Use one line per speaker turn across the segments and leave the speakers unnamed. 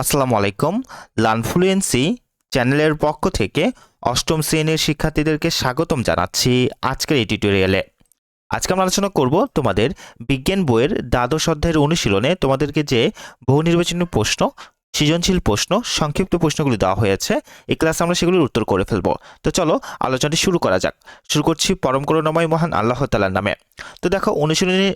আসসালামু আলাইকুম। লার্নফ্লুয়েন্সি চ্যানেলের পক্ষ থেকে অষ্টম শ্রেণির শিক্ষার্থীদেরকে স্বাগতম জানাচ্ছি আজকের এই টিউটোরিয়ালে। আজকে আমরা আলোচনা করব তোমাদের বিজ্ঞান বইয়ের দ্বাদশ অধ্যায়ের অনুশীলনে তোমাদেরকে যে বহু নির্বাচনী প্রশ্ন, সৃজনশীল প্রশ্ন, সংক্ষিপ্ত প্রশ্নগুলি দেওয়া হয়েছে, এই ক্লাসে আমরা সেগুলির উত্তর করে ফেলব। তো চলো আলোচনাটি শুরু করা যাক। শুরু করছি পরম করুণাময় মহান আল্লাহ তালার নামে। তো দেখো, অনুশীলনী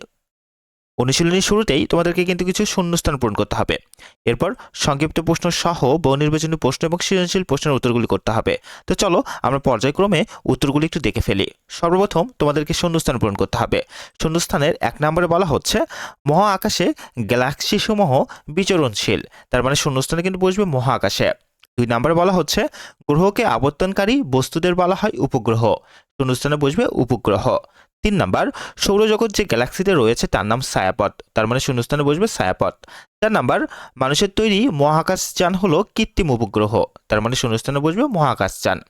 অনুশীলনীর শুরুতেই তোমাদেরকে কিন্তু কিছু শূন্যস্থান পূরণ করতে হবে। এরপর সংক্ষিপ্ত প্রশ্ন সহ বহু নির্বাচনী প্রশ্ন এবং সৃজনশীল প্রশ্নের উত্তরগুলি করতে হবে। তো চলো আমরা পর্যায়ক্রমে উত্তরগুলি একটু দেখে ফেলি। সর্বপ্রথম তোমাদেরকে শূন্যস্থান পূরণ করতে হবে। শূন্যস্থানের এক নম্বরে বলা হচ্ছে, মহা আকাশে গ্যালাক্সি সমূহ বিচরণশীল। তার মানে শূন্যস্থানে কিন্তু বসবে মহা আকাশে। দুই নম্বরে বলা হচ্ছে, গ্রহকে আবর্তনকারী বস্তুদের বলা হয় উপগ্রহ। শূন্যস্থানে বসবে উপগ্রহ। তিন নাম্বার, সৌরজগৎ যে গ্যালাক্সিতে রয়েছে তার নাম সায়াপথ তার মানে শূন্যস্থানে বসবে সায়াপথ চার নাম্বার, মানুষের তৈরি মহাকাশযান হলো কৃত্রিম উপগ্রহ। তার মানে শূন্যস্থানে বসবে মহাকাশযান।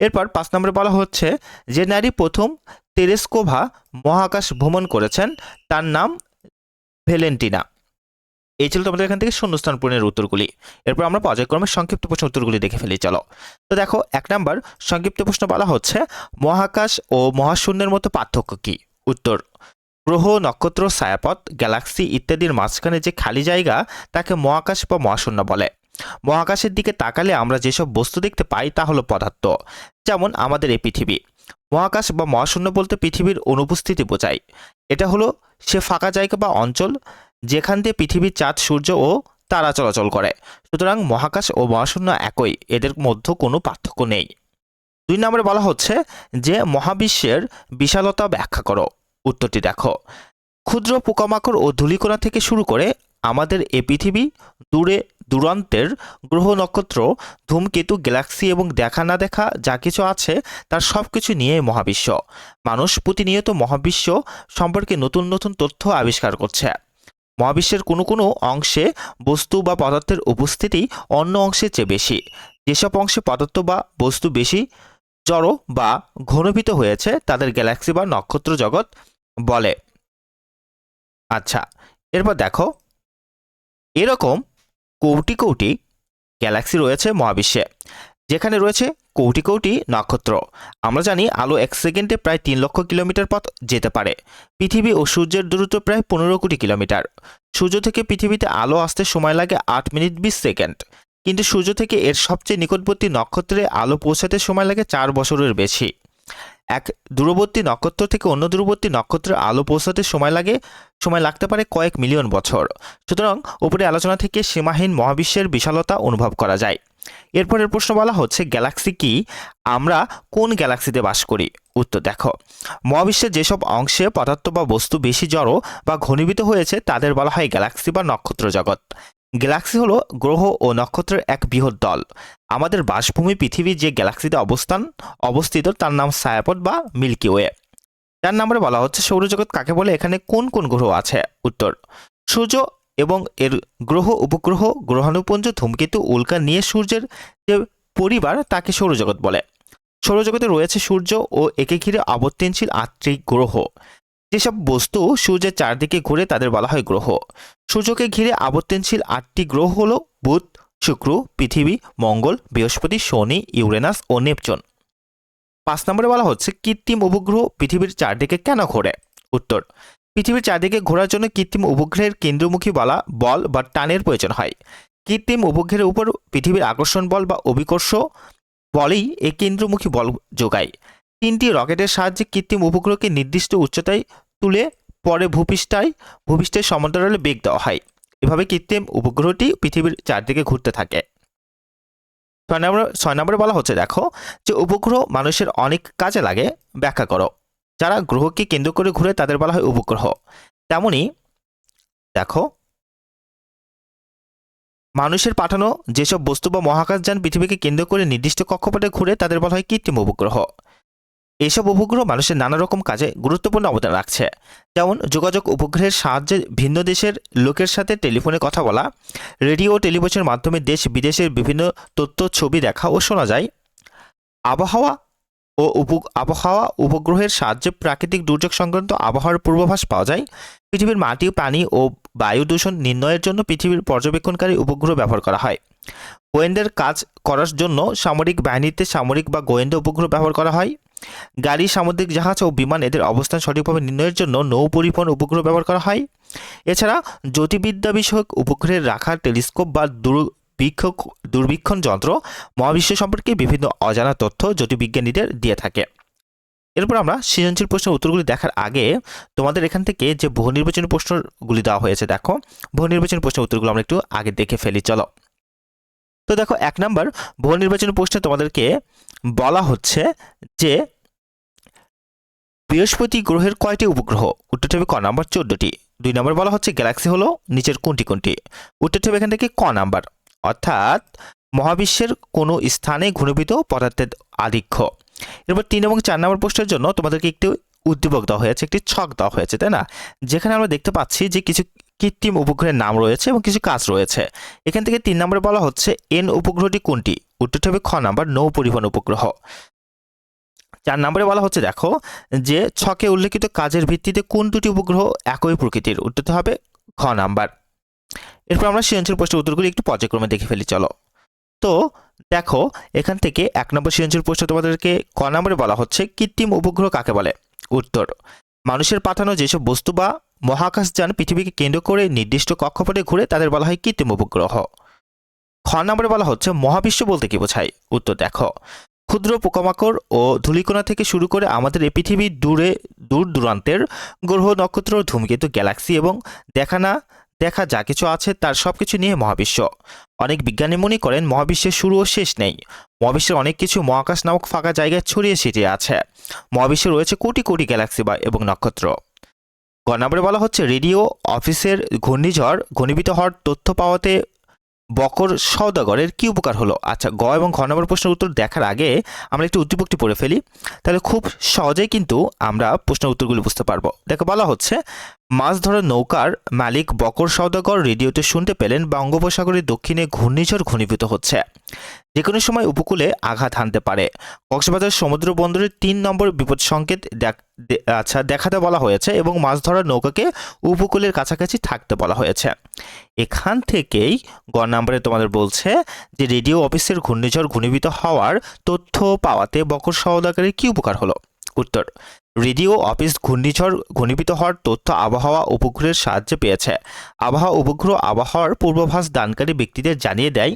এরপর পাঁচ নম্বরে বলা হচ্ছে যে নারী প্রথম তেরেস্কোভা মহাকাশ ভ্রমণ করেছেন। তার নাম ভ্যালেন্টিনা। এই ছিল তোমাদের এখান থেকে শূন্যস্থান পূরণের উত্তরগুলি। এরপর আমরা পর্যায়ক্রমে সংক্ষিপ্ত প্রশ্ন উত্তরগুলি দেখে ফেলি, চলো। তো দেখো, এক নাম্বার, সংক্ষিপ্ত প্রশ্ন বলা হচ্ছে, মহাকাশ ও মহাশূন্যের মতো পার্থক্য কি? উত্তর, গ্রহ, নক্ষত্র, ছায়াপথ, গ্যালাক্সি ইত্যাদির মাঝখানে যে খালি জায়গা, তাকে মহাকাশ বা মহাশূন্য বলে। মহাকাশের দিকে তাকালে আমরা যেসব বস্তু দেখতে পাই, তা হলো পদার্থ, যেমন আমাদের এই পৃথিবী। মহাকাশ বা মহাশূন্য বলতে পৃথিবীর অনুপস্থিতি বোঝায়। এটা হলো সে ফাঁকা জায়গা বা অঞ্চল যেখান দিয়ে পৃথিবীর চাঁদ, সূর্য ও তারা চলাচল করে। সুতরাং মহাকাশ ও মহাশূন্য একই, এদের মধ্যে কোনো পার্থক্য নেই। দুই নম্বরে বলা হচ্ছে যে মহাবিশ্বের বিশালতা ব্যাখ্যা করো। উত্তরটি দেখো। ক্ষুদ্র পোকামাকড় ও ধূলিকণা থেকে শুরু করে আমাদের এ পৃথিবী, দূরে দূরান্তের গ্রহ নক্ষত্র, ধূমকেতু, গ্যালাক্সি এবং দেখা না দেখা যা কিছু আছে, তার সব কিছু নিয়ে মহাবিশ্ব। মানুষ প্রতিনিয়ত মহাবিশ্ব সম্পর্কে নতুন নতুন তথ্য আবিষ্কার করছে। মহাবিশ্বের কোনো কোনো অংশে বস্তু বা পদার্থের উপস্থিতি অন্য অংশের চেয়ে বেশি। যেসব অংশে পদার্থ বা বস্তু বেশি জড়ো বা ঘনীভূত হয়েছে, তাদের গ্যালাক্সি বা নক্ষত্র জগৎ বলে। আচ্ছা এরপর দেখো। এরকম কোটি কোটি গ্যালাক্সি রয়েছে মহাবিশ্বে, যেখানে রয়েছে কোটি কোটি নক্ষত্র। আমরা জানি আলো এক সেকেন্ডে প্রায় তিন লক্ষ কিলোমিটার পথ যেতে পারে। পৃথিবী ও সূর্যের দূরত্ব প্রায় পনেরো কোটি কিলোমিটার। সূর্য থেকে পৃথিবীতে আলো আসতে সময় লাগে আট মিনিট বিশ সেকেন্ড। কিন্তু সূর্য থেকে এর সবচেয়ে নিকটবর্তী নক্ষত্রে আলো পৌঁছাতে সময় লাগে চার বছরের বেশি। এক দূরবর্তী নক্ষত্র থেকে অন্য দূরবর্তী নক্ষত্রের আলো পৌঁছাতে সময় লাগে, সময় লাগতে পারে কয়েক মিলিয়ন বছর। সুতরাং উপরে আলোচনা থেকে সীমাহীন মহাবিশ্বের বিশালতা অনুভব করা যায়। এরপরের প্রশ্ন বলা হচ্ছে, গ্যালাক্সি কি? আমরা কোন গ্যালাক্সিতে বাস করি? উত্তর দেখো, মহাবিশ্বের যেসব অংশে পদার্থ বা বস্তু বেশি জড়ো বা ঘনীভূত হয়েছে, তাদের বলা হয় গ্যালাক্সি বা নক্ষত্র জগৎ। গ্যালাক্সি হলো গ্রহ ও নক্ষত্রের এক বৃহৎ দল। আমাদের বাসভূমি পৃথিবীর যে গ্যালাক্সিতে অবস্থান, অবস্থিত তার নাম ছায়াপথ বা মিল্কি ওয়ে। চার নম্বরে বলা হচ্ছে, সৌরজগৎ কাকে বলে? এখানে কোন কোন গ্রহ আছে? উত্তর, সূর্য এবং এর গ্রহ, উপগ্রহ, গ্রহাণুপুঞ্জ, ধূমকেতু, উল্কা নিয়ে সূর্যের যে পরিবার তাকে সৌরজগৎ বলে। সৌরজগতে রয়েছে সূর্য ও একে ঘিরে আবর্তনশীল আটটি গ্রহ। যেসব বস্তু সূর্যের চারদিকে ঘুরে তাদের বলা হয় গ্রহ। সূর্যকে ঘিরে আবর্তনশীল আটটি গ্রহ হল বুধ, শুক্র, পৃথিবী, মঙ্গল, বৃহস্পতি, শনি, ইউরেনাস ও নেপচুন। পাঁচ নম্বরে বলা হচ্ছে কৃত্রিম উপগ্রহ পৃথিবীর চারদিকে কেন ঘোরে? উত্তর পৃথিবীর চারদিকে ঘোরার জন্য কৃত্রিম উপগ্রহের কেন্দ্রমুখী বলা বল বা টানের প্রয়োজন হয়। কৃত্রিম উপগ্রহের উপর পৃথিবীর আকর্ষণ বল বা অভিকর্ষ বলেই এই কেন্দ্রমুখী বল যোগায়। তিনটি রকেটের সাহায্যে কৃত্রিম উপগ্রহকে নির্দিষ্ট উচ্চতায় তুলে পরে ভূপৃষ্ঠায়, ভূপৃষ্ঠের সমান্তরালে বেগ দেওয়া হয়। এভাবে কৃত্রিম উপগ্রহটি পৃথিবীর চারদিকে ঘুরতে থাকে। ছয় নম্বর, ছয় নম্বরে বলা হচ্ছে, দেখো, যে উপগ্রহ মানুষের অনেক কাজে লাগে, ব্যাখ্যা করো। যারা গ্রহকে কেন্দ্র করে ঘুরে তাদের বলা হয় উপগ্রহ। তেমনি দেখো, মানুষের পাঠানো যেসব বস্তু বা মহাকাশযান পৃথিবীকে কেন্দ্র করে নির্দিষ্ট কক্ষপথে ঘুরে তাদের বলা হয় কৃত্রিম উপগ্রহ। এসব উপগ্রহ মানুষের নানা রকম কাজে গুরুত্বপূর্ণ অবদান রাখছে। যেমন, যোগাযোগ উপগ্রহের সাহায্যে ভিন্ন দেশের লোকের সাথে টেলিফোনে কথা বলা, রেডিও টেলিভিশনের মাধ্যমে দেশ বিদেশের বিভিন্ন তথ্য, ছবি দেখা ও শোনা যায়। আবহাওয়া ও উপ আবহাওয়া উপগ্রহের সাহায্যে প্রাকৃতিক দুর্যোগ সংক্রান্ত আবহাওয়ার পূর্বাভাস পাওয়া যায়। পৃথিবীর মাটি, পানি ও বায়ু দূষণ নির্ণয়ের জন্য পৃথিবীর পর্যবেক্ষণকারী উপগ্রহ ব্যবহার করা হয়। গোয়েন্দার কাজ করার জন্য সামরিক বাহিনীতে সামরিক বা গোয়েন্দা উপগ্রহ ব্যবহার করা হয়। গাড়ি, সামুদ্রিক জাহাজ ও বিমান এদের অবস্থান সঠিকভাবে নির্ণয়ের জন্য নৌ পরিবহন উপগ্রহ ব্যবহার করা হয়। এছাড়া জ্যোতির্বিদ্যা বিষয়ক উপগ্রহের রাখার টেলিস্কোপ বা দুর্বীক্ষ দূরবীক্ষণ যন্ত্র মহাবিশ্ব সম্পর্কে বিভিন্ন অজানা তথ্য জ্যোতির্বিজ্ঞানীদের দিয়ে থাকে। এরপর আমরা সৃজনশীল প্রশ্নের উত্তরগুলি দেখার আগে তোমাদের এখান থেকে যে বহু নির্বাচনী প্রশ্নগুলি দেওয়া হয়েছে, দেখো। বহু নির্বাচনী প্রশ্নের উত্তরগুলো আমরা একটু আগে দেখে ফেলি, চলো। তো দেখো, এক নাম্বার বহু নির্বাচনী প্রশ্নে তোমাদেরকে বলা হচ্ছে যে বৃহস্পতি গ্রহের কয়টি উপগ্রহ? উত্তরটি হবে ক নাম্বার, চোদ্দটি। দুই নম্বর বলা হচ্ছে, গ্যালাক্সি হলো নিচের কোনটি কোনটি? উত্তরটি হবে এখান থেকে ক নাম্বার। অর্থাৎ মহাবিশ্বের কোনো স্থানে ঘনীভূত পদার্থের আধিক্য। এরপর তিন এবং চার নম্বর প্রশ্নের জন্য তোমাদেরকে একটি উদ্দীপক দেওয়া হয়েছে, একটি ছক দেওয়া হয়েছে, তাই না? যেখানে আমরা দেখতে পাচ্ছি যে কিছু কৃত্রিম উপগ্রহের নাম রয়েছে এবং কিছু কাজ রয়েছে। এখান থেকে তিন নম্বরে বলা হচ্ছে, এন উপগ্রহটি কোনটি? উত্তরটি হবে খ নাম্বার, নৌ পরিবহন উপগ্রহ। চার নম্বরে বলা হচ্ছে, দেখো, যে ছকে উল্লেখিত কাজের ভিত্তিতে কোন দুটি উপগ্রহ একই প্রকৃতির? উত্তরটি হবে খ নাম্বার। এরপর আমরা সৃজনশীল প্রশ্নের উত্তরগুলি একটু পর্যায়ক্রমে দেখে ফেলি, চলো। তো, দেখো, এখান থেকে এক নম্বর সৃজনশীল প্রশ্ন তোমাদেরকে ক নম্বরে বলা হচ্ছে, কৃত্রিম উপগ্রহ কাকে বলে? উত্তর, মানুষের পাঠানো যেসব বস্তু বা মহাকাশযান পৃথিবীকে কেন্দ্র করে নির্দিষ্ট কক্ষপথে ঘুরে তাদের বলা হয় কৃত্রিম উপগ্রহ। খ নম্বরে বলা হচ্ছে, মহাবিশ্ব বলতে কি বোঝায়? উত্তর, দেখো, ক্ষুদ্র পোকামাকড় ও ধূলিকণা থেকে শুরু করে আমাদের এই পৃথিবীর দূরে দূর দূরান্তের গ্রহ নক্ষত্র ধূমকেতু গ্যালাক্সি এবং দেখা না দেখা যা কিছু আছে তার সব কিছু নিয়ে মহাবিশ্ব। অনেক বিজ্ঞানী মনে করেন মহাবিশ্বের শুরু ও শেষ নেই। মহাবিশ্বের অনেক কিছু মহাকাশ নামক ফাঁকা জায়গায় ছড়িয়ে ছিটিয়ে আছে। মহাবিশ্বে রয়েছে কোটি কোটি গ্যালাক্সি বা এবং নক্ষত্র। গ নম্বরে বলা হচ্ছে রেডিও অফিসের ঘূর্ণিঝড় ঘনীভূত হওয়ার তথ্য পাওয়াতে বকর সওদাগরের কি উপকার হলো? আচ্ছা গ এবং ঘ নম্বর প্রশ্নের উত্তর দেখার আগে আমরা একটু উদ্দীপকটি পড়ে ফেলি। তাহলে খুব সহজেই কিন্তু আমরা প্রশ্নের উত্তরগুলি বুঝতে পারব। দেখো বলা হচ্ছে মাছ ধরার নৌকার মালিক বকর সওদাগর রেডিওতে শুনতে পেলেন বঙ্গোপসাগরের দক্ষিণে ঘূর্ণিঝড় ঘনীভূত হচ্ছে। যে কোনো সময় উপকূলে আঘাত হানতে পারে। কক্সবাজার সমুদ্র বন্দরের তিন নম্বর বিপদ সংকেত আচ্ছা দেখাতে বলা হয়েছে এবং মাছ ধরার নৌকাকে উপকূলের কাছাকাছি থাকতে বলা হয়েছে। এখান থেকেই গ নম্বরে তোমাদের বলছে যে রেডিও অফিসের ঘূর্ণিঝড় ঘনীভূত হওয়ার তথ্য পাওয়াতে বকর সওদাগরের কি উপকার হলো? উত্তর রেডিও অফিস ঘূর্ণিঝড় ঘনীভূত হওয়ার তথ্য আবহাওয়া উপগ্রহের সাহায্যে পেয়েছে। আবহাওয়া উপগ্রহ আবহাওয়ার পূর্বাভাস দানকারী ব্যক্তিদের জানিয়ে দেয়,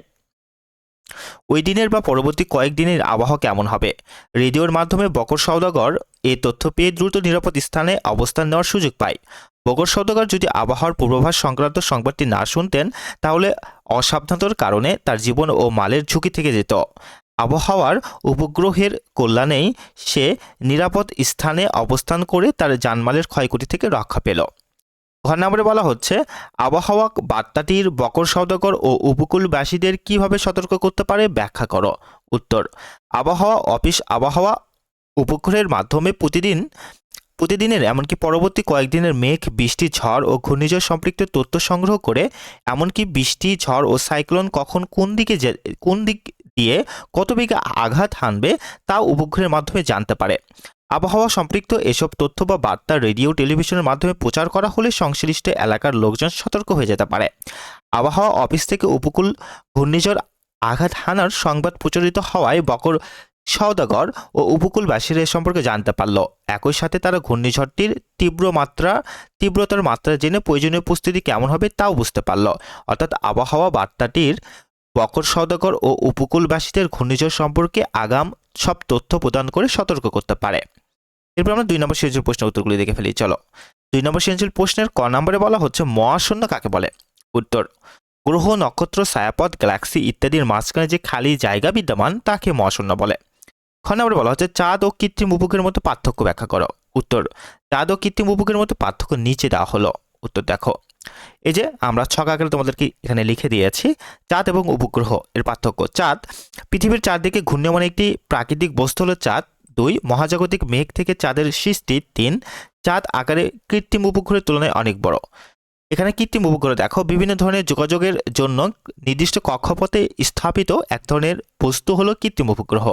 ওই দিনের বা পরবর্তী কয়েকদিনের আবহাওয়া কেমন হবে? রেডিওর মাধ্যমে বকর সওদাগর এ তথ্য পেয়ে দ্রুত নিরাপদ স্থানে অবস্থান নেওয়ার সুযোগ পায়। বকর সওদাগর যদি আবহাওয়ার পূর্বাভাস সংক্রান্ত সংবাদটি না শুনতেন, তাহলে অসাবধানতার কারণে তার জীবন ও মালের ঝুঁকি থেকে যেত। আবহাওয়ার উপগ্রহের কল্যাণেই সে নিরাপদ স্থানে অবস্থান করে তার জানমালের ক্ষয়ক্ষতি থেকে রক্ষা পেল। ঘর নম্বরে বলা হচ্ছে, আবহাওয়া বার্তাটির বকর সওদাগর ও উপকূলবাসীদের কীভাবে সতর্ক করতে পারে ব্যাখ্যা করো। উত্তর, আবহাওয়া অফিস আবহাওয়া উপগ্রহের মাধ্যমে প্রতিদিন, প্রতিদিনের এমনকি পরবর্তী কয়েকদিনের মেঘ, বৃষ্টি, ঝড় ও ঘূর্ণিঝড় সম্পৃক্ত তথ্য সংগ্রহ করে, এমনকি বৃষ্টি, ঝড় ও সাইক্লোন কখন কোন দিকে কোন দিক দিয়ে কত বিঘা আঘাত হানবে তা উপগ্রহের মাধ্যমে জানতে পারে। আবহাওয়া সম্পৃক্ত এসব তথ্য বা বার্তা রেডিও, টেলিভিশনের মাধ্যমে প্রচার করা হলে সংশ্লিষ্ট এলাকার লোকজন সতর্ক হয়ে যেতে পারে। আবহাওয়া অফিস থেকে উপকূল ঘূর্ণিঝড় আঘাত হানার সংবাদ প্রচারিত হওয়ায় বকর সওদাগর ও উপকূলবাসীরা এ সম্পর্কে জানতে পারল। একই সাথে তারা ঘূর্ণিঝড়টির তীব্র মাত্রা, তীব্রতার মাত্রা জেনে প্রয়োজনীয় প্রস্তুতি কেমন হবে তাও বুঝতে পারল। অর্থাৎ আবহাওয়া বার্তাটির বকর সওদাগর ও উপকূলবাসীদের ঘূর্ণিঝড় সম্পর্কে আগাম সব তথ্য প্রদান করে সতর্ক করতে পারে। এরপর আমরা দুই নম্বর সৃজনশীল প্রশ্নের উত্তরগুলি দেখে ফেলি, চলো। দুই নম্বর সৃজনশীল প্রশ্নের ক নম্বরে বলা হচ্ছে, মহাশূন্য কাকে বলে? উত্তর, গ্রহ, নক্ষত্র, ছায়াপথ, গ্যালাক্সি ইত্যাদির মাঝখানে যে খালি জায়গা বিদ্যমান, তাকে মহাশূন্য বলে। খ নম্বরে বলা হচ্ছে, চাঁদ ও কৃত্রিম উপগ্রহের মতো পার্থক্য ব্যাখ্যা করো। উত্তর, চাঁদ ও কৃত্রিম উপগ্রহের মতো পার্থক্য নিচে দেওয়া হলো। উত্তর দেখো এই যে আমরা ছক আকারে তোমাদেরকে এখানে লিখে দিয়েছি, চাঁদ এবং উপগ্রহ এর পার্থক্য। চাঁদ, পৃথিবীর চারদিকে ঘূর্ণমান একটি প্রাকৃতিক বস্তু হলো চাঁদ। দুই, মহাজাগতিক মেঘ থেকে চাঁদের সৃষ্টি। তিন, চাঁদ আকারে কৃত্রিম উপগ্রহের তুলনায় অনেক বড়। এখানে কৃত্রিম উপগ্রহ দেখো, বিভিন্ন ধরনের যোগাযোগের জন্য নির্দিষ্ট কক্ষপথে স্থাপিত এক ধরনের বস্তু হলো কৃত্রিম উপগ্রহ।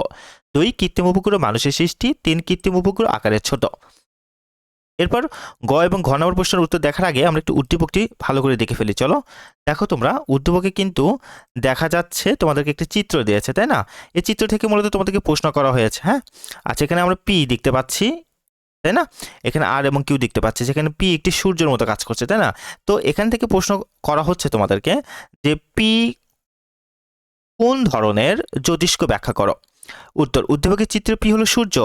দুই, কৃত্রিম উপগ্রহ মানুষের সৃষ্টি। তিন, কৃত্রিম উপগ্রহ আকারের ছোট। এরপর গ এবং ঘ নম্বর প্রশ্নের উত্তর দেখার আগে আমরা একটু উদ্দীপকটি ভালো করে দেখে ফেলি। চলো, দেখো তোমরা, উদ্দীপকে কিন্তু দেখা যাচ্ছে তোমাদেরকে একটি চিত্র দিয়েছে, তাই না? এই চিত্র থেকে মূলত তোমাদেরকে প্রশ্ন করা হয়েছে হ্যাঁ? আচ্ছা এখানে আমরা পি দেখতে পাচ্ছি, তাই না? এখানে আর এবং কিউ দেখতে পাচ্ছি যেখানে পি একটি সূর্যের মতো কাজ করছে, তাই না? তো এখান থেকে প্রশ্ন করা হচ্ছে তোমাদেরকে যে পি কোন ধরনের জ্যোতিষ্ক ব্যাখ্যা করো? উত্তর, উদ্দীপকের চিত্র পি হলো সূর্য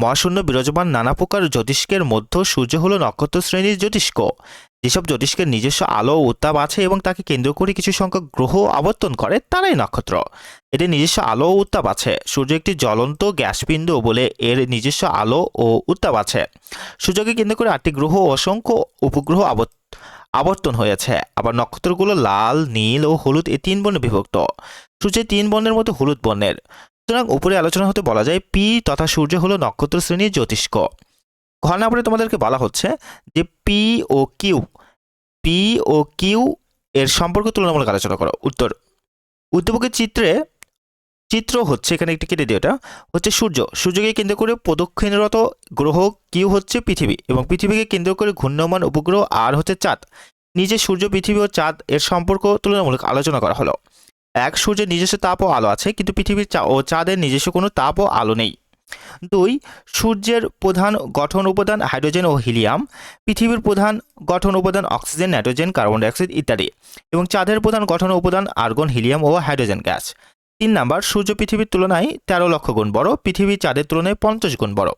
মহাশূন্য বিরাজমান নানা প্রকার জ্যোতিষ্কের মধ্য সূর্য হলো নক্ষত্র শ্রেণির জ্যোতিষ্ক। যেসব জ্যোতিষ্কের নিজস্ব আলো উত্তাপ আছে এবং তাকে কেন্দ্র করে কিছু সংখ্যক গ্রহ আবর্তন করে, তারাই নক্ষত্র। এদের নিজস্ব আলো ও উত্তাপ আছে। সূর্য একটি জ্বলন্ত গ্যাসপিণ্ড বলে এর নিজস্ব আলো ও উত্তাপ আছে। সূর্যকে কেন্দ্র করে আটটি গ্রহ অসংখ্য উপগ্রহ আবর্ত, আবর্তন হয়েছে। আবার নক্ষত্রগুলো লাল, নীল ও হলুদ এই তিন বর্ণে বিভক্ত। সূর্যের তিন বর্ণের মধ্যে হলুদ বর্ণের। সুতরাং উপরে আলোচনা হতে বলা যায় পি তথা সূর্য হলো নক্ষত্র শ্রেণির জ্যোতিষ্ক ঘর নাম্বারে তোমাদেরকে বলা হচ্ছে যে P O Q P O Q এর সম্পর্ক তুলনামূলক আলোচনা করো। উত্তর, উদ্দীপকের চিত্রে চিত্র হচ্ছে, এখানে একটি কেটে এটা হচ্ছে সূর্য। সূর্যকে কেন্দ্র করে প্রদক্ষিণরত গ্রহ কিউ হচ্ছে পৃথিবী এবং পৃথিবীকে কেন্দ্র করে ঘূর্ণমান উপগ্রহ আর হচ্ছে চাঁদ। নিজে সূর্য, পৃথিবী ও চাঁদ এর সম্পর্ক তুলনামূলক আলোচনা করা হলো। এক সূর্যের নিজস্ব তাপ ও আলো আছে, কিন্তু পৃথিবীর ও চাঁদের নিজস্ব কোনো তাপ ও আলো নেই। দুই, সূর্যের প্রধান গঠন উপাদান হাইড্রোজেন ও হিলিয়াম। পৃথিবীর প্রধান গঠন উপাদান অক্সিজেন, নাইট্রোজেন, কার্বন ডাইঅক্সাইড ইত্যাদি এবং চাঁদের প্রধান গঠন উপাদান আর্গন, হিলিয়াম ও হাইড্রোজেন গ্যাস। তিন নাম্বার, সূর্য পৃথিবীর তুলনায় তেরো লক্ষ গুণ বড়, পৃথিবী চাঁদের তুলনায় পঞ্চাশ গুণ বড়।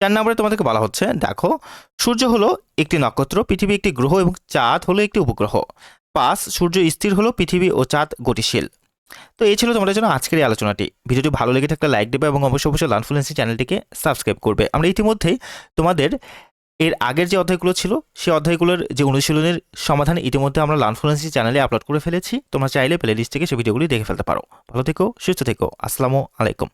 চার নম্বরে তোমাদেরকে বলা হচ্ছে, দেখো, সূর্য হলো একটি নক্ষত্র, পৃথিবী একটি গ্রহ এবং চাঁদ হলো একটি উপগ্রহ। পাঁচ সূর্য স্থির হলো, পৃথিবী ও চাঁদ গতিশীল। তো এই ছিল তোমাদের জন্য আজকের এই আলোচনাটি। ভিডিওটি ভালো লেগে থাকলে লাইক দেবে এবং অবশ্যই অবশ্যই লানফ্লুয়েন্সি চ্যানেলটিকে সাবস্ক্রাইব করবে। আমরা ইতিমধ্যেই তোমাদের এর আগের যে অধ্যায়গুলো ছিল, সেই অধ্যায়গুলোর যে অনুশীলনের সমাধান ইতিমধ্যে আমরা লানফ্লুয়েন্সি চ্যানেলে আপলোড করে ফেলেছি। তোমরা চাইলে প্লে লিস্ট থেকে সেই ভিডিওগুলি দেখে ফেলতে পারো। ভালো থেকো, সুস্থ থেকো। আসসালামু আলাইকুম।